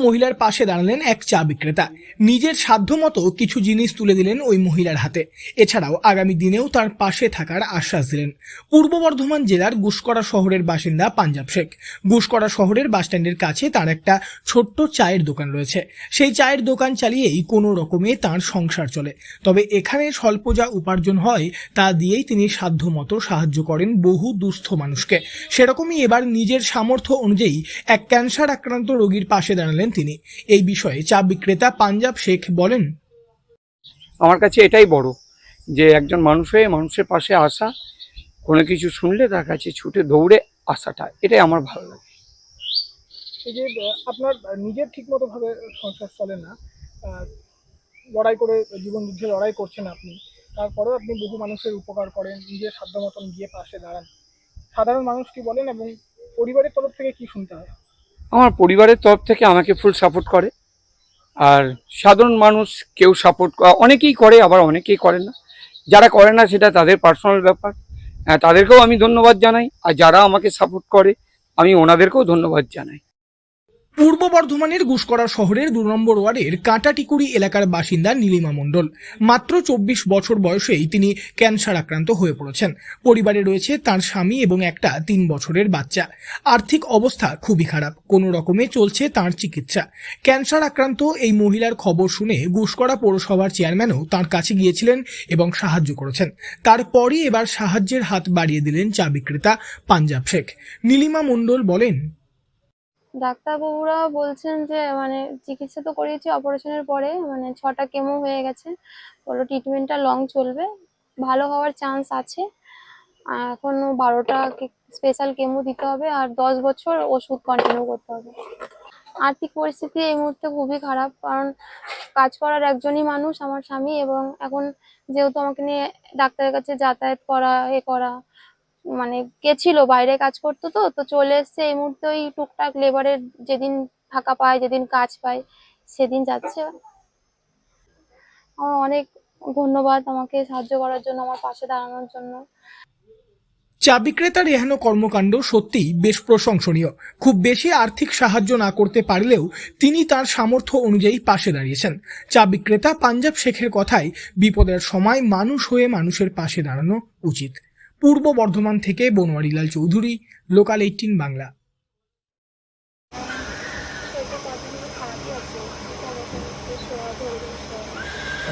মহিলার পাশে দাঁড়ালেন এক চা বিক্রেতা। নিজের সাধ্যমতো কিছু জিনিস তুলে দিলেন ওই মহিলার হাতে। এছাড়াও আগামী দিনেও তার পাশে থাকার আশ্বাস দিলেন। পূর্ব বর্ধমান জেলার গুসকরা শহরের বাসিন্দা পাঞ্জাব শেখ। গুসকরা শহরের বাসস্ট্যান্ডের কাছে তার একটা ছোট্ট চায়ের দোকান রয়েছে। সেই চায়ের দোকান চালিয়েই কোনো রকমে তার সংসার চলে। তবে এখানে স্বল্প যা উপার্জন হয়, তা দিয়েই তিনি সাধ্যমতো সাহায্য করেন বহু দুস্থ মানুষকে। সেরকমই এবার নিজের সামর্থ্য অনুযায়ী এক ক্যান্সার আক্রান্ত রোগীর পাশে দাঁড়ালেন তিনি। এই বিষয়ে চা বিক্রেতা পাঞ্জাব শেখ বলেন। আমার কাছে এটাই বড় যে একজন মানুষ হয়ে মানুষের পাশে আসা কোনো কিছু শুনলে তার কাছে ছুটে দৌড়ে আসাটা এটাই আমার ভালো লাগে। এই যে আপনার নিজের ঠিকমতো ভাবে সংসার চলে না লড়াই করে জীবন যুদ্ধে লড়াই করছেন আপনি তারপরেও আপনি বহু মানুষের উপকার করেন নিজের সাধ্য মতন গিয়ে পাশে দাঁড়ান। সাধারণ মানুষ কি বলেন এবং পরিবারের তরফ থেকে কি শুনতে হয়? আমার পরিবারের তরফ থেকে আমাকে ফুল সাপোর্ট করে। আর সাধারণ মানুষ কেউ সাপোর্ট অনেকেই করে, আবার অনেকেই করে না। যারা করে না, সেটা তাদের পার্সোনাল ব্যাপার। তাদেরকেও আমি ধন্যবাদ জানাই। আর যারা আমাকে সাপোর্ট করে, আমি ওনাদেরকেও ধন্যবাদ জানাই। পূর্ব বর্ধমানের গুসকরা শহরের দু নম্বর ওয়ার্ডের কাঁটাটিকুড়ি এলাকার বাসিন্দা নীলিমা মণ্ডল। মাত্র চব্বিশ বছর বয়সেই তিনি ক্যান্সার আক্রান্ত হয়ে পড়েছেন। পরিবারে রয়েছে তার স্বামী এবং একটা তিন বছরের বাচ্চা। আর্থিক অবস্থা খুবই খারাপ। কোনো রকমে চলছে তার চিকিৎসা। ক্যান্সার আক্রান্ত এই মহিলার খবর শুনে গুসকরা পৌরসভার চেয়ারম্যানও তার কাছে গিয়েছিলেন এবং সাহায্য করেছেন। তারপরই এবার সাহায্যের হাত বাড়িয়ে দিলেন চা বিক্রেতা পাঞ্জাব শেখ। নীলিমা মণ্ডল বলেন ডাক্তারবাবুরা বলছেন যে মানে চিকিৎসা তো করিয়েছি অপারেশনের পরে মানে ছটা কেমো হয়ে গেছে। বলল ট্রিটমেন্টটা লং চলবে। ভালো হওয়ার চান্স আছে। এখনও বারোটা স্পেশাল কেমো দিতে হবে আর দশ বছর ওষুধ কন্টিনিউ করতে হবে। আর্থিক পরিস্থিতি এই মুহূর্তে খুবই খারাপ, কারণ কাজ করার একজনই মানুষ আমার স্বামী এবং এখন যেহেতু আমাকে নিয়ে ডাক্তারের কাছে যাতায়াত করা, এ করা মানে গেছিল বাইরে কাজ করতো তো তো চলে এসছে এই মুহূর্তে ওই টুকটাক লেবারের যেদিন ফাঁকা পায়, যেদিন কাজ পায়, সেদিন যাচ্ছে। আমার অনেক ধন্যবাদ আমাকে সাহায্য করার জন্য, আমার পাশে দাঁড়ানোর জন্য। চা বিক্রেতার এহেন কর্মকাণ্ড সত্যিই বেশ প্রশংসনীয়। খুব বেশি আর্থিক সাহায্য না করতে পারলেও তিনি তার সামর্থ্য অনুযায়ী পাশে দাঁড়িয়েছেন। চা বিক্রেতা পাঞ্জাব শেখের কথায়, বিপদের সময় মানুষ হয়ে মানুষের পাশে দাঁড়ানো উচিত। পূর্ব বর্ধমান থেকে বনোয়ারিলাল চৌধুরী লোকাল এইটিন বাংলা।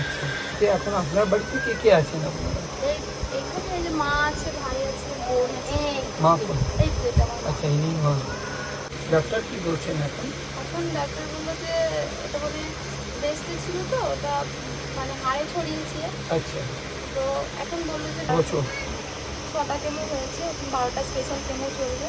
আচ্ছা এখন আপনার বাড়িতে কে কে আছেন মা আছে ভাই আছে বোন আছে মা। আচ্ছা ইনি হন। ডাক্তার কি বলছেন এখন? এখন ডাক্তার বলল যে এটা বলে বেস্টে ছিল তো ওটা মানে হাড়ে ছড়িয়েছে। আচ্ছা। তো এখন বলল যে বছর ছটা কেমো হয়েছে বারোটা স্পেশাল কেমো চলবে।